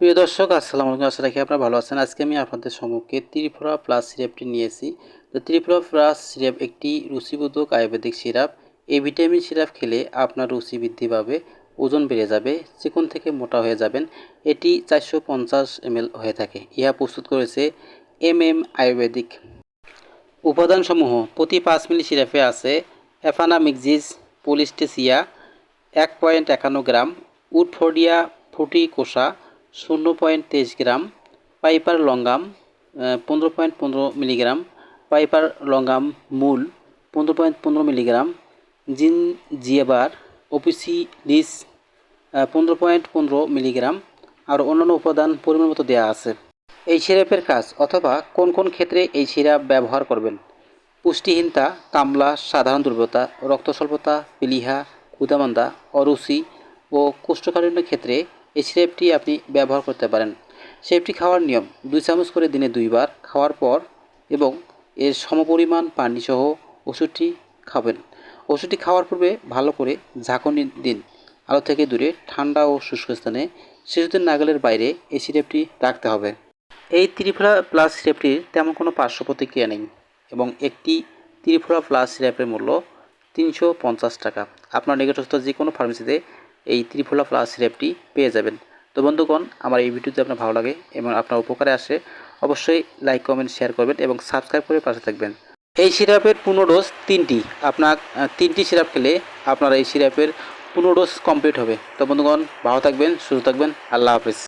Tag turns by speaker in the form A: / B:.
A: প্রিয় দর্শক, আসসালামু আলাইকুম। আশা রাখি আপনারা ভালো আছেন। আজকে আমি আপনাদের সম্মুখে ত্রিফলা প্লাস সিরাপটি নিয়েছি। তো ত্রিফলা প্লাস সিরাপ একটি রুচিবোধক আয়ুর্বেদিক সিরাপ। এই ভিটামিন সিরাপ খেলে আপনার রুচি বৃদ্ধি পাবে, ওজন বেড়ে যাবে, চিকন থেকে মোটা হয়ে যাবেন। এটি চারশো পঞ্চাশ এমএল হয়ে থাকে। ইহা প্রস্তুত করেছে এম এম আয়ুর্বেদিক। উপাদানসমূহ প্রতি পাঁচ মিলি সিরাপে আছে অ্যাফানামিক্সিস, পলিস্টেসিয়া, এক পয়েন্ট একান্ন গ্রাম উডফোর্ডিয়া ফ্রুটিকোসা শূন্য পয়েন্ট তেইশ গ্রাম, পাইপার লঙ্গাম পনেরো পয়েন্ট পনেরো মিলিগ্রাম, পাইপার লঙ্গাম মূল, পনেরো পয়েন্ট পনেরো মিলিগ্রাম, জিন জিয়েবার ওপিসিডিস পনেরো পয়েন্ট পনেরো মিলিগ্রাম, আর অন্যান্য উপাদান পরিমাণ মতো দেওয়া আছে। এই সিরাপের কাজ, অথবা কোন কোন ক্ষেত্রে এই সিরাপ ব্যবহার করবেন? পুষ্টিহীনতা, কামলা, সাধারণ দুর্বলতা, রক্তস্বল্পতা, পিলিহা, ক্ষুদামান্দা, অরুচি ও কোষ্ঠকাঠিন্যের ক্ষেত্রে এই সিরাপটি আপনি ব্যবহার করতে পারেন। সিরাপটি খাওয়ার নিয়ম, দুই চামচ করে দিনে দুইবার খাওয়ার পর এবং এর সমপরিমাণ পানিসহ ওষুধটি খাবেন। ওষুধটি খাওয়ার পূর্বে ভালো করে ঝাঁকুনি দিন। আলো থেকে দূরে, ঠান্ডা ও শুষ্ক স্থানে, শিশুদের নাগালের বাইরে এই সিরাপটি রাখতে হবে। এই ত্রিফলা প্লাস সিরাপটির তেমন কোনো পার্শ্ব প্রতিক্রিয়া নেই এবং একটি ত্রিফলা প্লাস সিরাপের মূল্য তিনশো পঞ্চাশ টাকা। আপনার নিকটস্থ যে কোনো ফার্মেসিতে এই ত্রিফলা প্লাস সিরাপটি পেয়ে যাবেন। তো বন্ধুগণ, আমার এই ভিডিওতে আপনার ভালো লাগে এবং আপনার উপকারে আসে, অবশ্যই লাইক, কমেন্ট, শেয়ার করবেন এবং সাবস্ক্রাইব করে পাশে থাকবেন। এই সিরাপের পূর্ণ ডোজ তিনটি। আপনার তিনটি সিরাপ খেলে আপনার এই সিরাপের পূর্ণ ডোজ কমপ্লিট হবে। তো বন্ধুগণ, ভালো থাকবেন, সুস্থ থাকবেন। আল্লাহ হাফেজ।